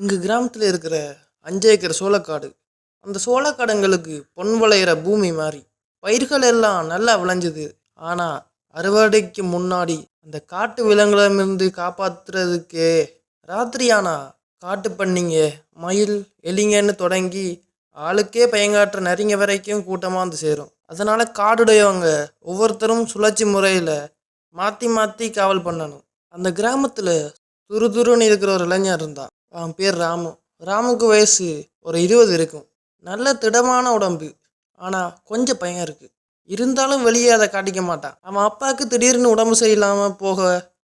எங்கள் கிராமத்தில் இருக்கிற அஞ்சு ஏக்கர் சோளக்காடு. அந்த சோளக்காடுங்களுக்கு பொன் விளையிற பூமி மாதிரி பயிர்கள் எல்லாம் நல்லா விளைஞ்சுது. ஆனால் அறுவடைக்கு முன்னாடி அந்த காட்டு விலங்குகளிலிருந்து காப்பாத்துறதுக்கே ராத்திரியானா காட்டு பண்ணிங்க மயில் எலிங்கன்னு தொடங்கி ஆளுக்கே பயங்காற்ற நரிங்க வரைக்கும் கூட்டமாக வந்து சேரும். அதனால் காடுடையவங்க ஒவ்வொருத்தரும் சுழற்சி முறையில் மாற்றி மாற்றி காவல் பண்ணணும். அந்த கிராமத்தில் துரு துருன்னு இருக்கிற ஒரு இளைஞர் இருந்தான். அவன் பேர் ராமு. ராமுக்கு வயசு ஒரு இருபது இருக்கும். நல்ல திடமான உடம்பு. ஆனால் கொஞ்சம் பயம் இருக்கு. இருந்தாலும் வெளியே அதை காட்டிக்க மாட்டான். அவன் அப்பாவுக்கு திடீர்னு உடம்பு சரியில்லாமல் போக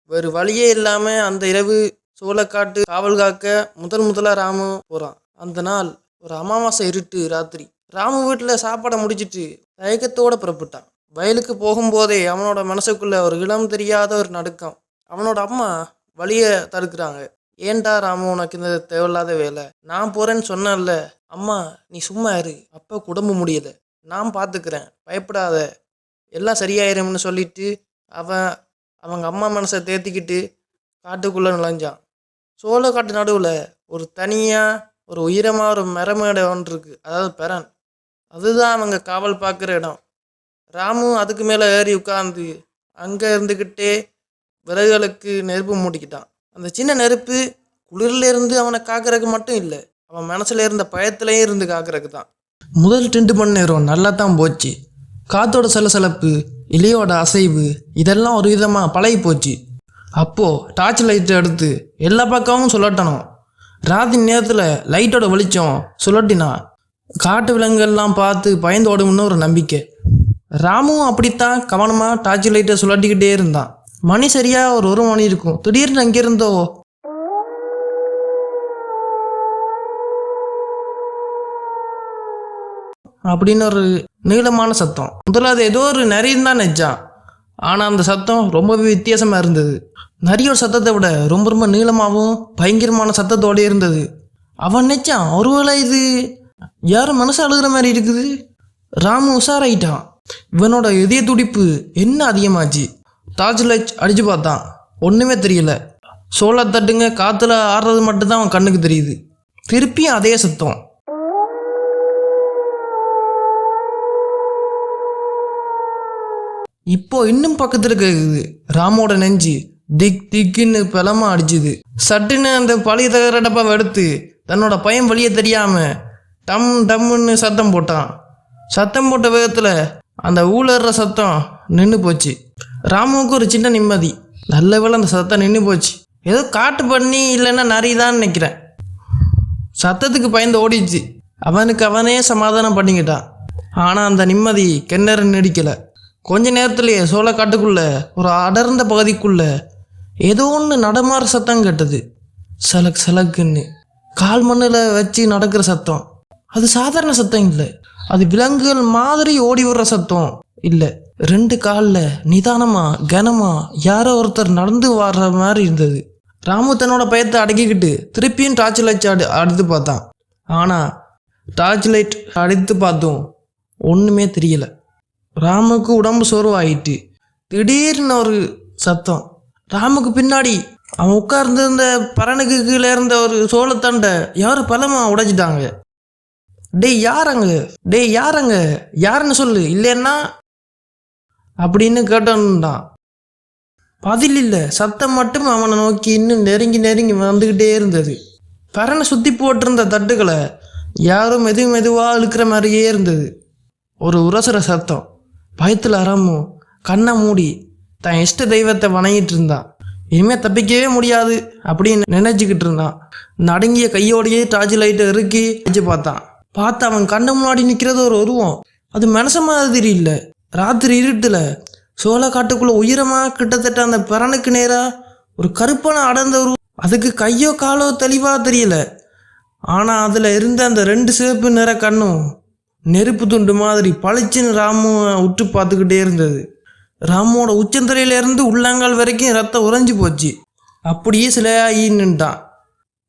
வேறு வழியே இல்லாமல் அந்த இரவு சோளக்காட்டு காவல் காக்க முதல் முதலாக ராமு போகிறான் அந்த நாள் ஒரு அமாவாசை இருட்டு ராத்திரி. ராமு வீட்டில் சாப்பாடை முடிச்சிட்டு தயக்கத்தோடு புறப்பட்டான். வயலுக்கு போகும்போதே அவனோட மனசுக்குள்ளே ஒரு இளம் தெரியாத ஒரு நடுக்கம். அவனோட அம்மா வழியை தடுக்கிறாங்க. ஏன்டா ராமு உனக்கு இந்த தேவையில்லாத வேலை? நான் போறேன்னு சொன்னேன்ல. அம்மா நீ சும்மா இரு. அப்பா குடும்ப முடியல நான் பார்த்துக்கிறேன் பயப்படாத. எல்லாம் சரியாயிரும்னு சொல்லிட்டு அவன் அவங்க அம்மா மனசை தேத்திக்கிட்டு காட்டுக்குள்ளே நுழைஞ்சான். சோழ காட்டு நடுவில் ஒரு தனியாக ஒரு உயரமாக ஒரு மரமேடை ஒன்று இருக்குது அதாவது பெரன். அதுதான் அவங்க காவல் பார்க்குற இடம். ராமு அதுக்கு மேலே ஏறி உட்காந்து அங்கே இருந்துக்கிட்டே விறகுகளுக்கு நெருப்பு மூட்டிக்கிட்டான் அந்த சின்ன நெருப்பு குளிரில் இருந்து அவனை காக்கிறதுக்கு மட்டும் இல்லை அவன் மனசில் இருந்த பயத்திலையும் இருந்து காக்கிறதுக்கு தான் முதல் டென்ட் மணி நேரம் நல்லா தான் போச்சு. காத்தோட சலசலப்பு இலையோட அசைவு இதெல்லாம் ஒரு விதமாக பழகி போச்சு. அப்போது டார்ச் லைட்டை எடுத்து எல்லா பக்கமும் சுழட்டணும். ராத்திரி நேரத்தில் லைட்டோட வெளிச்சம் சுழட்டினா காட்டு விலங்குகள்லாம் பார்த்து பயந்து ஓடும்னு ஒரு நம்பிக்கை. ராமும் அப்படித்தான் கவனமாக டார்ச் லைட்டை சுழட்டிக்கிட்டே இருந்தான். மணி சரியாக ஒரு ஒரு மணி இருக்கும். திடீர்னு அங்கிருந்தோ அப்படின்னு ஒரு நீளமான சத்தம். முதல்ல அது ஏதோ ஒரு நரின்னு தான் நினைச்சான். ஆனால் அந்த சத்தம் ரொம்பவே வித்தியாசமாக இருந்தது. நரியோட சத்தத்தை விட ரொம்ப ரொம்ப நீளமாகவும் பயங்கரமான சத்தத்தோடய இருந்தது. அவன் நினைச்சான் ஒருவேளை இது யாரும் மனசு அழுகிற மாதிரி இருக்குது? ராமு உஷாராயிட்டான். இவனோட இதய துடிப்பு என்ன அதிகமாச்சு? டார்ச் லைட் அடிச்சு பார்த்தான். ஒன்றுமே தெரியல. சோளத்தட்டுங்க காற்றுல ஆடுறது மட்டும்தான் அவன் கண்ணுக்கு தெரியுது. திருப்பியும் அதே சத்தம். இப்போ இன்னும் பக்கத்தில் கேக்குது. ராமோட நெஞ்சு திக் திக்குன்னு பலமா அடிச்சுது. சட்டுன்னு அந்த பழைய தகர டப்பாவை எடுத்து தன்னோட பையன் வழிய தெரியாம டம் டம்முன்னு சத்தம் போட்டான். சத்தம் போட்ட வேகத்தில் அந்த ஊழற சத்தம் நின்று போச்சு. ராமுவுக்கு ஒரு சின்ன நிம்மதி. நல்ல வேலை அந்த சத்தம் நின்று போச்சு. ஏதோ காட்டு பண்ணி இல்லைன்னா நரிதான்னு நினைக்கிறேன். சத்தத்துக்கு பயந்து ஓடிச்சு அவனுக்கு அவனே சமாதானம் பண்ணிக்கிட்டான். ஆனால் அந்த நிம்மதி கிணறு நடிக்கலை. கொஞ்ச நேரத்திலேயே சோளக்காட்டுக்குள்ள ஒரு அடர்ந்த பகுதிக்குள்ள ஏதோ ஒன்று நடமாற சத்தம் கேட்டது. சலக் சலக்குன்னு. கால் மண்ணில் வச்சு நடக்கிற சத்தம். அது சாதாரண சத்தம் இல்லை. அது விலங்குகள் மாதிரி ஓடி வர்ற சத்தம் இல்லை. ரெண்டு காலில் நிதானமா கனமா யாரோ ஒருத்தர் நடந்து வர்ற மாதிரி இருந்தது. ராமு தன்னோட பயத்தை அடக்கிக்கிட்டு திருப்பியும் டார்ச் லைட் அடி அடித்து பார்த்தான். ஆனால் டார்ச் லைட் அடித்து பார்த்தும் ஒன்றுமே தெரியலை. ராமுக்கு உடம்பு சோர்வாயிட்டு திடீர்னு ஒரு சத்தம். ராமுக்கு பின்னாடி அவன் உட்கார்ந்துருந்த பரனுக்கு கீழே இருந்த ஒரு சோளத்தண்டை யாரும் பலமா உடைச்சிட்டாங்க டேய் யாரங்க? டேய் யாரங்க? யாருன்னு சொல்லு இல்லைன்னா? அப்படின்னு கேட்டான் பதில் இல்லை சத்தம் மட்டும் அவனை நோக்கி இன்னும் நெருங்கி நெருங்கி வந்துக்கிட்டே இருந்தது. பரனை சுற்றி போட்டிருந்த தட்டுகளை யாரும் மெது மெதுவாக இழுக்கிற மாதிரியே இருந்தது. ஒரு உரசுற சத்தம். பயத்தில் அறமும் கண்ணை மூடி தன் இஷ்ட தெய்வத்தை வணங்கிட்டு இருந்தான் இனிமே தப்பிக்கவே முடியாது அப்படின்னு நினைச்சுக்கிட்டு இருந்தான். நடுங்கிய கையோடையே டார்ச் லைட்டை இறுக்கி வச்சு பார்த்தான். பார்த்து அவன் கண்ணு முன்னாடி நிற்கிறது ஒரு உருவம். அது மனச மாதிரி இல்லை. ராத்திரி இருட்டில் சோழ காட்டுக்குள்ளே உயரமாக கிட்டத்தட்ட அந்த பிறனுக்கு நேராக ஒரு கருப்பான அடர்ந்த உருவம். அதுக்கு கையோ காலோ தெளிவாக தெரியல. ஆனால் அதில் இருந்த அந்த ரெண்டு சிவப்பு நிற கண்ணும் நெருப்பு துண்டு மாதிரி பளிச்சுன்னு ராமு உற்று பார்த்துக்கிட்டே இருந்தது. ராமுவோட உச்சந்தரையிலேருந்து உள்ளாங்கால் உள்ளங்கால் வரைக்கும் ரத்தம் உறைஞ்சு போச்சு. அப்படியே சிலையாகி நின்ட்டான்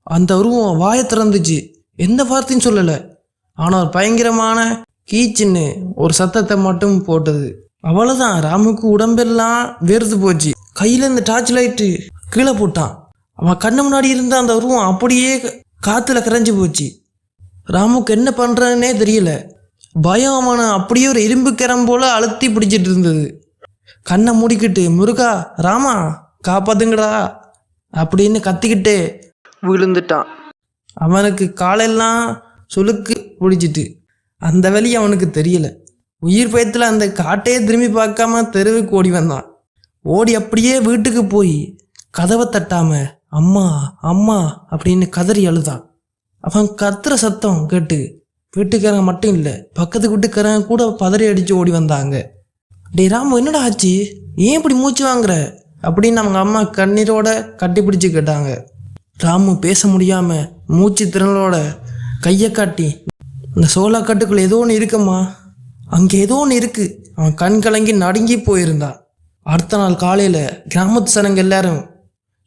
அந்த உருவம் வாயை திறந்துச்சு. எந்த வார்த்தையும் சொல்லலை. ஆனால் பயங்கரமான கீச்சின்னு ஒரு சத்தத்தை மட்டும் போட்டது. அவ்வளோதான் ராமுக்கு உடம்பெல்லாம் வேர்த்து போச்சு. கையில் இந்த டார்ச் லைட்டு கீழே போட்டான். அவன் கண்ணு முன்னாடி இருந்த அந்த உருவம் அப்படியே காற்றுல கரைஞ்சி போச்சு. ராமுக்கு என்ன பண்ணுறான்னே தெரியல. பயம் அவனை அப்படியே ஒரு இரும்பு கரம் போல அழுத்தி பிடிச்சிட்டு இருந்தது. கண்ணை மூடிக்கிட்டு முருகா ராமா காப்பாத்துங்கடா அப்படின்னு கத்திக்கிட்டே விழுந்துட்டான். அவனுக்கு காலெல்லாம் சுளுக்கு பிடிச்சிட்டு. அந்த வழி அவனுக்கு தெரியல. உயிர் பயத்தில் அந்த காட்டையே திரும்பி பார்க்காம தெருவுக்கு ஓடி வந்தான். ஓடி அப்படியே வீட்டுக்கு போய் கதவை தட்டாம அம்மா அம்மா அப்படின்னு கதறி அழுதான். அவன் கத்துற சத்தம் கேட்டு வீட்டுக்காரங்க மட்டும் இல்லை பக்கத்து வீட்டுக்காரங்க கூட பதறி அடித்து ஓடி வந்தாங்க. டே ராமு என்னடா ஆச்சு? ஏன் இப்படி மூச்சு வாங்குற? அப்படின்னு அவங்க அம்மா கண்ணீரோட கட்டிப்பிடிச்சு கேட்டாங்க. ராமு பேச முடியாமல் மூச்சு திறனோட கையை காட்டி இந்த சோளாக்காட்டுக்குள்ள ஏதோ ஒன்று இருக்குமா? அங்கே ஏதோ ஒன்று இருக்குது அவன் கண் கலங்கி நடுங்கி போயிருந்தான் அடுத்த நாள் காலையில் கிராமத்து சனங்க எல்லாரும்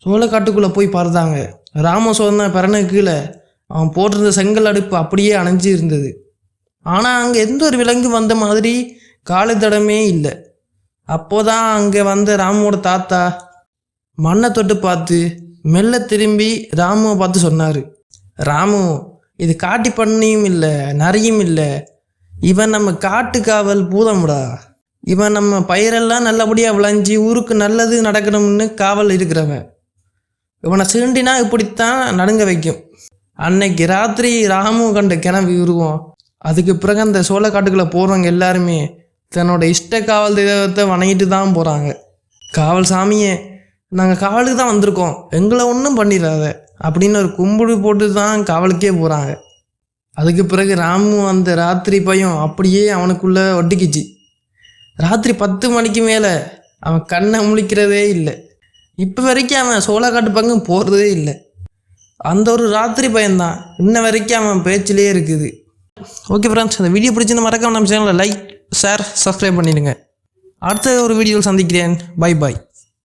சோளக்காட்டுக்குள்ளே போய் பார்த்தாங்க ராம சோதனை பிறன கீழே அவன் போட்டிருந்த செங்கல் அடுப்பு அப்படியே அணைஞ்சு இருந்தது. ஆனால் அங்கே எந்த ஒரு விலங்கு வந்த மாதிரி காலு தடமே இல்லை. அப்போதான் அங்கே வந்த ராமுவோட தாத்தா மண்ணை தொட்டு பார்த்து மெல்ல திரும்பி ராமுவை பார்த்து சொன்னார். ராமு இது காட்டி பண்ணியும் இல்லை நரியும் இல்லை. இவன் நம்ம காட்டு காவல் பூதம்டா. இவன் நம்ம பயிரெல்லாம் நல்லபடியாக விளைஞ்சி ஊருக்கு நல்லது நடக்கணும்னு காவல் இருக்கிறவன். இவனை சீண்டினா இப்படித்தான் நடுங்க வைக்கும். அன்னைக்கு ராத்திரி ராமு கண்ட கிணவு உருவம். அதுக்கு பிறகு அந்த சோழக்காட்டுக்குள்ளே போகிறவங்க எல்லாருமே தன்னோட இஷ்ட காவல் தெய்வத்தை வணங்கிட்டு தான் போகிறாங்க காவல் சாமியே நாங்கள் காவலுக்கு தான் வந்திருக்கோம். எங்களை ஒன்றும் பண்ணிடாத அப்படின்னு ஒரு கும்பிடு போட்டு தான் காவலுக்கே போகிறாங்க அதுக்கு பிறகு ராமு அந்த ராத்திரி பயம் அப்படியே அவனுக்குள்ளே ஒட்டிக்கிச்சு. ராத்திரி பத்து மணிக்கு மேலே அவன் கண்ணை முழிக்கிறதே இல்லை. இப்போ வரைக்கும் அவன் சோழக்காட்டு பங்கும் போகிறதே இல்லை. அந்த ஒரு ராத்திரி பயன்தான் இன்ன வரைக்கும் அவன் பேச்சிலே இருக்குது. ஓகே ஃப்ரெண்ட்ஸ் அந்த வீடியோ பிடிச்சிருந்த மறக்காம நம்ம சேனலில் லைக் ஷேர் சப்ஸ்கிரைப் பண்ணிடுங்க. அடுத்த ஒரு வீடியோவில் சந்திக்கிறேன். Bye bye